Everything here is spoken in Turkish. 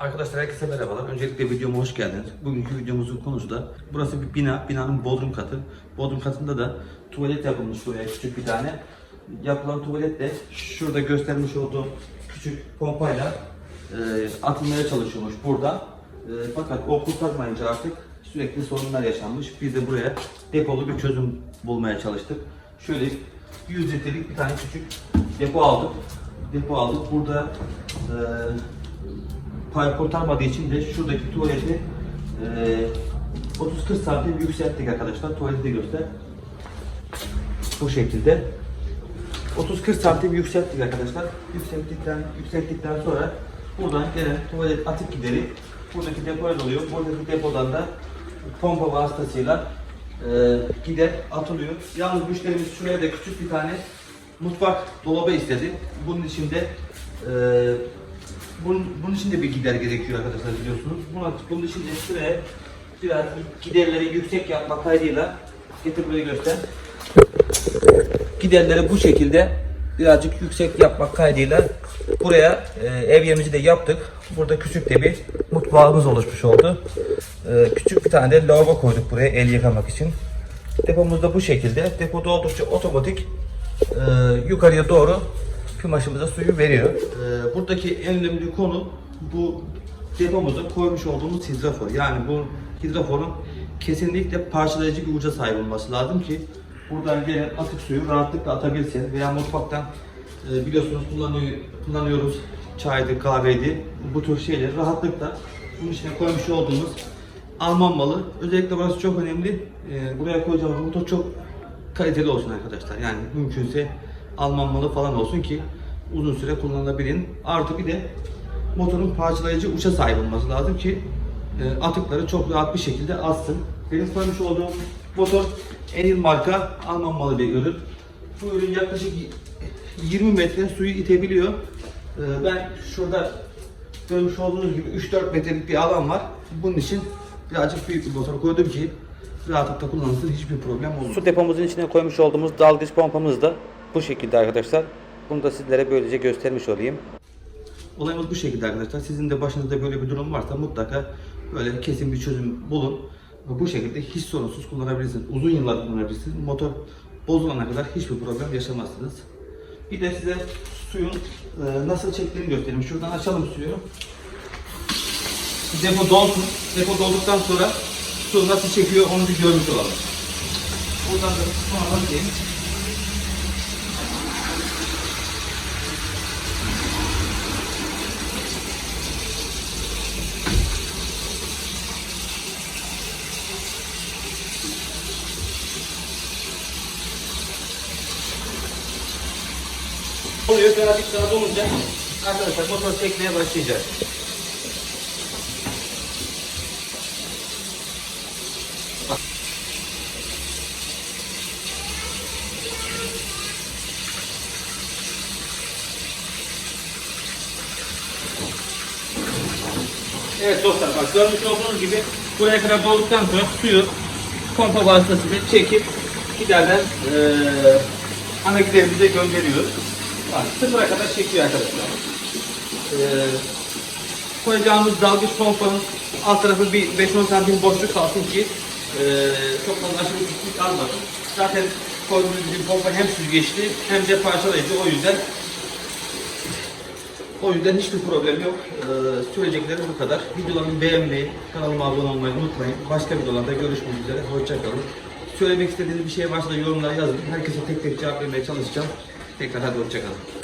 Arkadaşlar herkese merhabalar. Öncelikle videoma hoş geldiniz. Bugünkü videomuzun konusu da burası bir bina. Binanın bodrum katı. Bodrum katında da tuvalet yapılmış buraya küçük bir tane. Yapılan tuvalet de şurada göstermiş olduğum küçük pompayla e, atılmaya çalışıyormuş burada. E, fakat o kurtarmayınca artık sürekli sorunlar yaşanmış. Biz de buraya depolu bir çözüm bulmaya çalıştık. Şöyle 100 litrelik bir tane küçük depo aldık. Depo aldık. Burada e, kurtarmadığı için de şuradaki tuvaleti e, 30-40 santim yükselttik arkadaşlar. Tuvaleti de göster. Bu şekilde. 30-40 santim yükselttik arkadaşlar. Yükselttikten, yükselttikten sonra buradan gelen tuvalet atık gideri buradaki depoya doluyor. Buradaki depodan da pompa vasıtasıyla e, gider atılıyor. Yalnız müşterimiz şuraya da küçük bir tane mutfak dolabı istedi. Bunun içinde e, bunun, bunun için de bir gider gerekiyor arkadaşlar biliyorsunuz. Buna, bunun için de şuraya biraz giderleri yüksek yapmak kaydıyla getir buraya göster. Giderleri bu şekilde birazcık yüksek yapmak kaydıyla buraya e, ev yerimizi de yaptık. Burada küçük de bir mutfağımız oluşmuş oldu. E, küçük bir tane de lavabo koyduk buraya el yıkamak için. Depomuz da bu şekilde. Depoda oldukça otomatik e, yukarıya doğru kumaşımıza suyu veriyor. E, buradaki en önemli konu bu depomuza koymuş olduğumuz hidrafor. Yani bu hidraforun kesinlikle parçalayıcı bir uca sahip olması lazım ki buradan gelen atık suyu rahatlıkla atabilsin veya mutfaktan e, biliyorsunuz kullanıyor, kullanıyoruz çaydı, kahveydi bu tür şeyleri rahatlıkla bunun içine koymuş olduğumuz Alman malı. Özellikle burası çok önemli. E, buraya koyacağımız motor çok kaliteli olsun arkadaşlar. Yani mümkünse Alman malı falan olsun ki uzun süre kullanılabilin. Artı bir de motorun parçalayıcı uça sahip olması lazım ki e, atıkları çok rahat bir şekilde atsın. Benim koymuş olduğum motor Enil marka Alman malı bir ürün. Bu ürün yaklaşık 20 metre suyu itebiliyor. E, ben şurada görmüş olduğunuz gibi 3-4 metrelik bir alan var. Bunun için birazcık büyük bir motor koydum ki rahatlıkla kullanılsın hiçbir problem olmaz. Su depomuzun içine koymuş olduğumuz dalgıç pompamız da bu şekilde arkadaşlar. Bunu da sizlere böylece göstermiş olayım. Olayımız bu şekilde arkadaşlar. Sizin de başınızda böyle bir durum varsa mutlaka böyle kesin bir çözüm bulun. Bu şekilde hiç sorunsuz kullanabilirsiniz. Uzun yıllar kullanabilirsiniz. Motor bozulana kadar hiçbir problem yaşamazsınız. Bir de size suyun e, nasıl çektiğini göstereyim. Şuradan açalım suyu. Depo dolsun. Depo dolduktan sonra su nasıl çekiyor onu bir görmüş olalım. Buradan da sonra bakayım. Oluyor birazcık daha dolunca arkadaşlar motor çekmeye başlayacak. Evet dostlar bak görmüş olduğunuz gibi buraya kadar dolduktan sonra suyu pompa vasıtasıyla çekip giderden eee ana giderimize gönderiyoruz. Bak sıfıra kadar çekiyor arkadaşlar. Eee koyacağımız dalgıç pompanın alt tarafı bir 5-10 santim boşluk kalsın ki eee çok fazla aşırı küçük almasın. Zaten koyduğumuz bir pompa hem süzgeçli hem de parçalayıcı o yüzden o yüzden hiçbir problem yok. Ee, söyleyeceklerim bu kadar. Videolarımı beğenmeyi, kanalıma abone olmayı unutmayın. Başka videolarda görüşmek üzere. Hoşçakalın. Söylemek istediğiniz bir şey varsa yorumlara yazın. Herkese tek tek cevap vermeye çalışacağım. ते कथा तुमचे काम